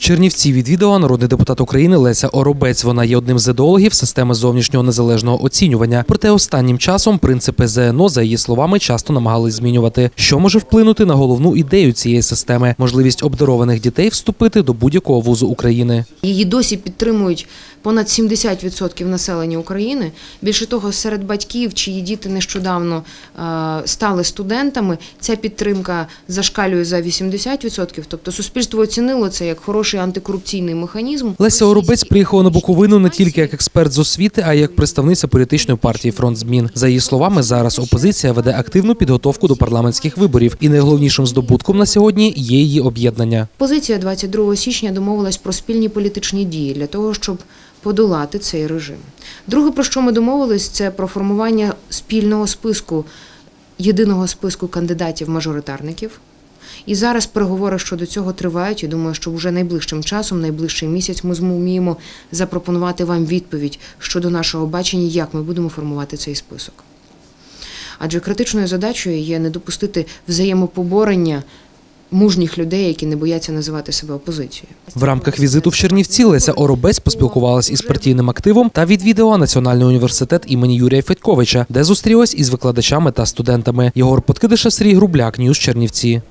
Чернівці відвідала народний депутат України Леся Оробець. Вона є одним з ідеологів системи зовнішнього незалежного оцінювання. Проте останнім часом принципи ЗНО, за її словами, часто намагались змінювати. Що може вплинути на головну ідею цієї системи можливість обдарованих дітей вступити до будь-якого вузу України. Її досі підтримують понад 70% населення України. Більше того, серед батьків, чиї діти нещодавно е, стали студентами, ця підтримка зашкалює за 80%. Тобто суспільство оцінило це як хороший антикорупційний механізм. Леся Оробець приїхала на Буковину не тільки як експерт з освіти, а й як представниця політичної партії Фронт змін. За її словами, зараз опозиція веде активну підготовку до парламентських виборів, і найголовнішим здобутком на сьогодні є її об'єднання. Позиція 22 січня домовилась про спільні політичні дії для того, щоб подолати цей режим. Друге, про що ми домовились, це про формування спільного списку, єдиного списку кандидатів-мажоритарників. І зараз переговори щодо цього тривають. І думаю, що вже найближчим часом, найближчий місяць, ми зуміємо запропонувати вам відповідь щодо нашого бачення, як ми будемо формувати цей список. Адже критичною задачею є не допустити взаємопоборення мужніх людей, які не бояться називати себе опозицією. В рамках візиту в Чернівці Леся Оробець поспілкувалась із партійним активом та відвідала Національний університет імені Юрія Федьковича, де зустрілась із викладачами та студентами. Єгор Подкидиша, Сергій Грубляк, Ньюс Чернівці.